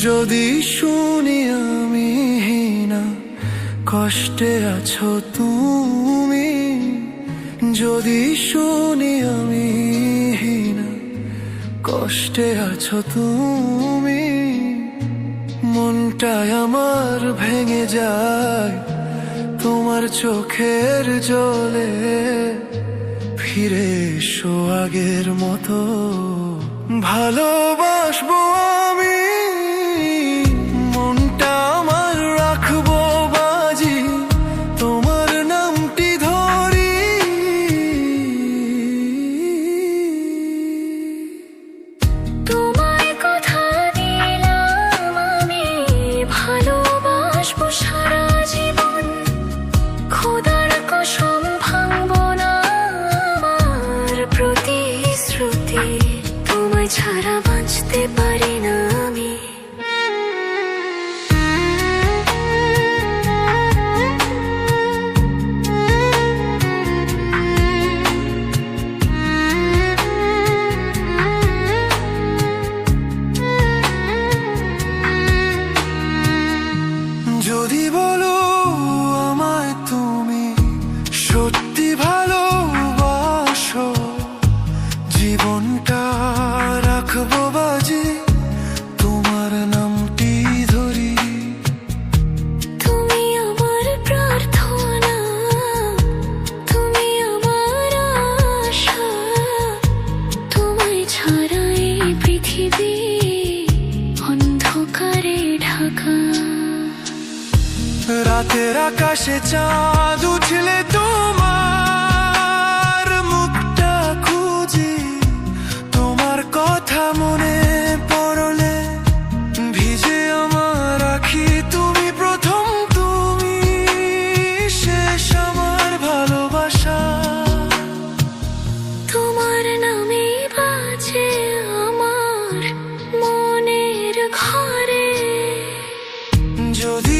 যদি শুনি আমি না কষ্টে আছো তুমি। যদি শুনি আমি না কষ্টে আছো তুমি। মনটাই আমার ভেঙে যায়, তোমার চোখের জলে। ফিরে এসো আগের মতো। ভালোবাসবো রাতের আকাশে চাঁদ উঠলে তোমার মুখটা খুঁজি তোমার কথা মনে পড়লে ভিজে আমার আখি তুমি প্রথম তুমি শেষ আমার ভালোবাসা। তোমার নামে বাজে আমার মনের ঘরে। যদি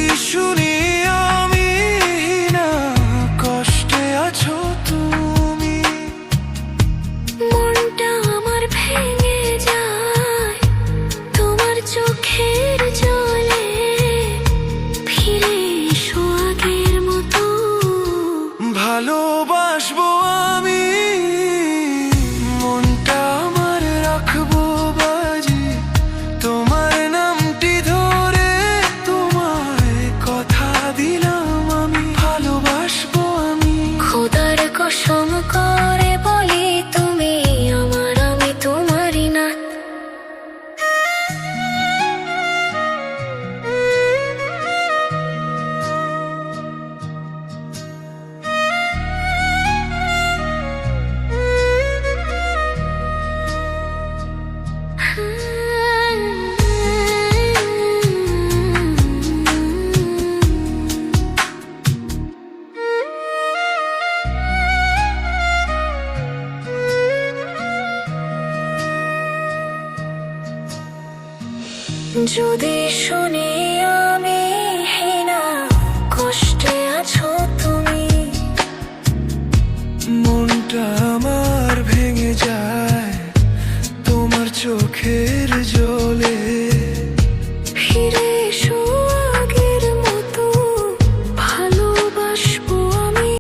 যদি শুনি আমি না কষ্টে আছো তুমি। মনটা আমার ভেঙে যায় তোমার চোখের জলে।